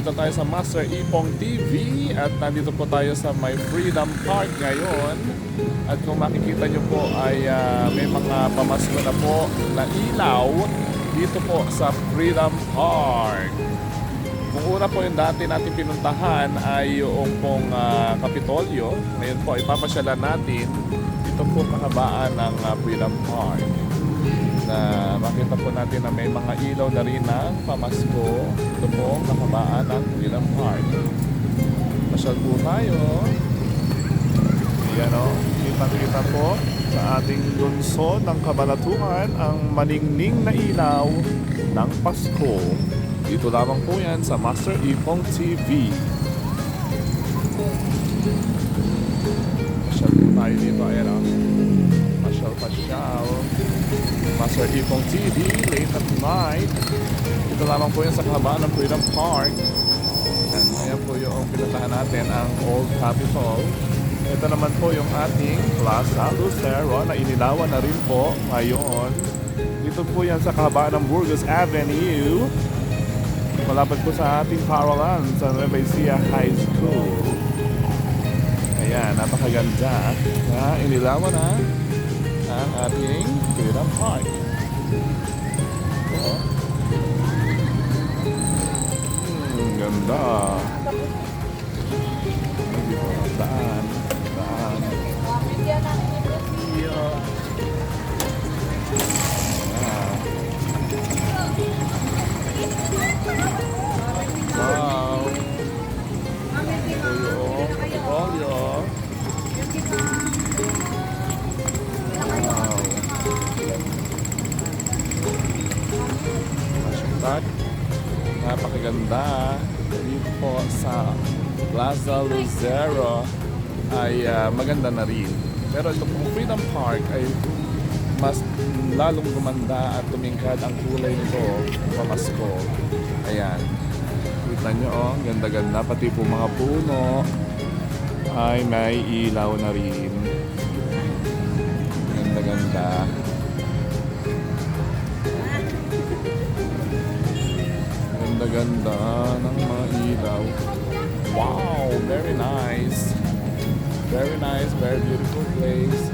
Nandito tayo sa Master Ipong TV at nandito po tayo sa My Freedom Park ngayon. At kung makikita nyo po ay ah, may mga pamasko na po na ilaw dito po sa Freedom Park. Kung una po yung dati natin pinuntahan ay yung pong ah, Kapitolyo. Ngayon po, ipapasyalan natin dito po kahabaan ng ah, Freedom Park na makita po natin na may mga ilaw na rin ng pamasko ito po kahabaan ng Freedom Park. Masyal po tayo. Yan o, kita-kita po sa ating lungsod ng Kabanatuan ang maningning na ilaw ng Pasko. Dito lamang po yan sa Master Ipong TV. Masyal po tayo dito, ayan o. Masyal, masyal. Master Ipong TV, late at night. Ito lamang po yan sa kahabaan ng Freedom Park. And ayan po yung pinuntahan natin, ang Old Capitol. Ito naman po yung ating Plaza Lucero na inilawan na rin po ngayon. Dito po yan sa kahabaan ng Burgos Avenue. Malapit po sa ating paralan sa Nueva Ecija High School. Ayan, napakaganda. Na inilawan na ang ating Freedom Park. Oo. Hmm, ganda. Daan. Daan. Yeah. Napakaganda. Dito po sa Plaza Lucero ay ah, maganda na rin. Pero ito pong Freedom Park ay mas lalong gumanda at tumingkad ang kulay nito pamasko. Ayan. Kita nyo oh, ganda-ganda. Pati po mga puno ay may ilaw na rin. Ganda-ganda. Ganda-ganda ng mga ilaw. Wow, very nice. Very nice, very beautiful place.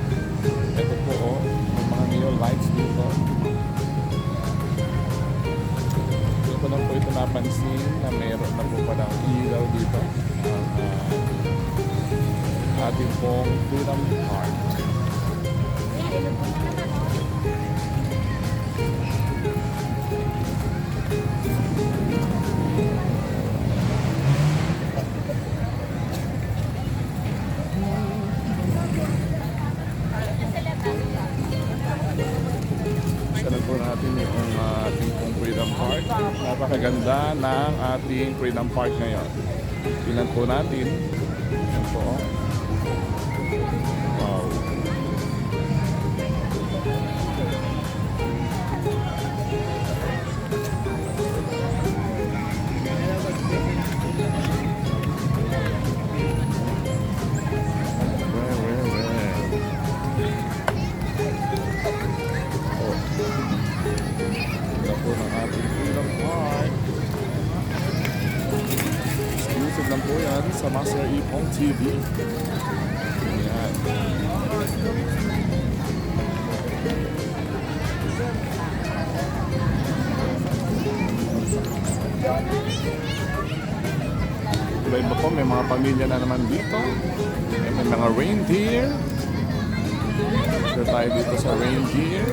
Ito po oh, may mga neon lights dito. Hindi ko lang po ito napansin na mayroon na po palang ilaw dito. Ang ah, ating pong Freedom Park. Sana Napakaganda ng ating Freedom Park ngayon. Tingnan po natin. Yan po. Yan sa Master Ipong TV. Ayan. Iba-iba po, may mga pamilya na naman dito. May mga reindeer. So tayo dito sa reindeer.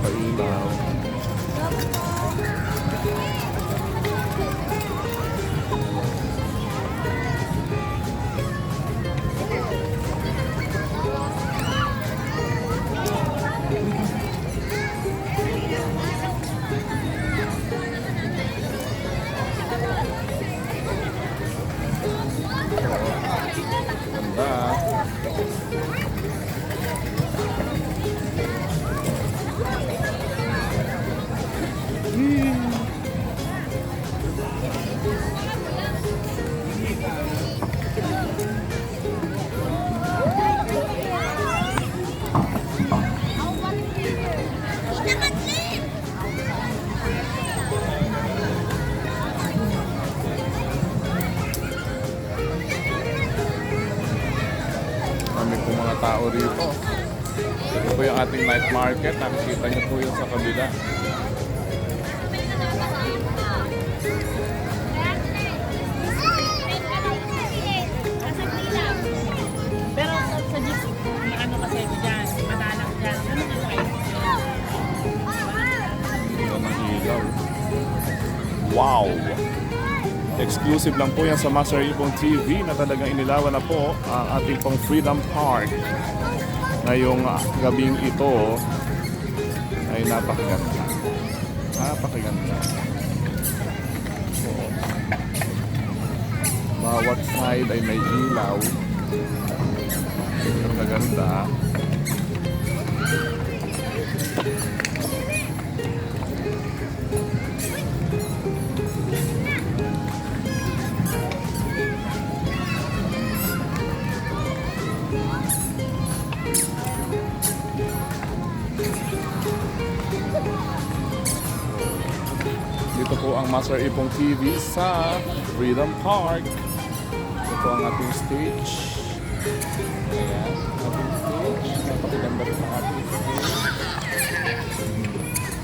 Pailaw, market. Nakikita niyo po yung sa kabila. Pero sa, sa jeep, ano kasi dyan, madalang dyan. Ano yung kayo? Ito ng ilaw. Wow! Exclusive lang po yan sa Master Ipon TV na talagang inilawan na po ang ating pong Freedom Park. Ngayong ah, gabing ito ay napakaganda. Napakaganda. Oo. Bawat side ay may ilaw. Napakaganda. Dito po ang Master Ipong TV sa Freedom Park. Ito po ang ating stage. Ayan, ating stage. Napakaganda rin ang ating stage.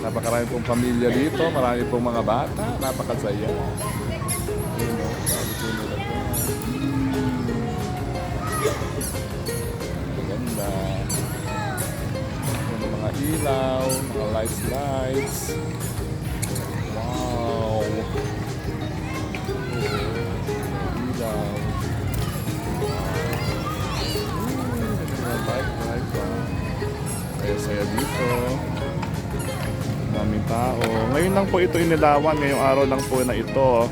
Napakarami pong pamilya dito, marami pong mga bata, napakasaya. Ayun o, sabi mga ilaw, mga lights lights. Wow! Ilaw. Hmm, light, light pa. Kaya saya dito. Daming tao. Ngayon lang po ito inilawan. Ngayong araw lang po na ito.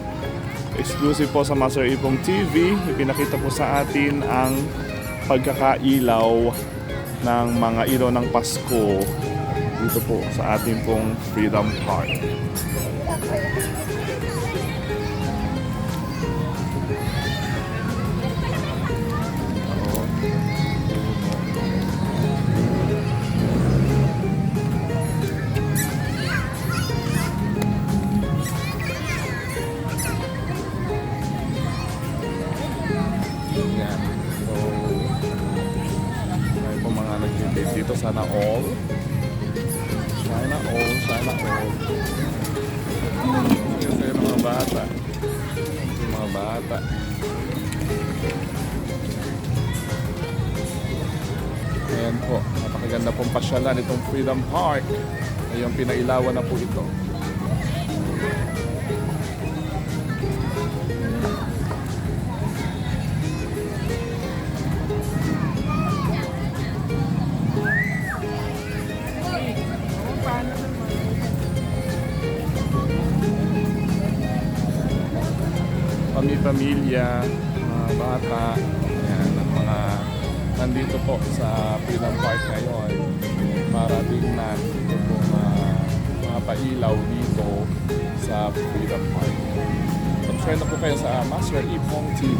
Exclusive po sa Master Ipong TV. Ipinakita po sa atin ang pagkakailaw ng mga ilaw ng Pasko dito po sa ating pong Freedom Park. Dito. Sana all. Napakaganda pong pasyalan itong Freedom Park. Ayun, pinailawan na po ito. pamilya, mga bata, nandito po sa Freedom Park ngayon para tingnan ito po mga, pailaw dito sa Freedom Park. Subscribe na po kayo sa Master Ipong TV.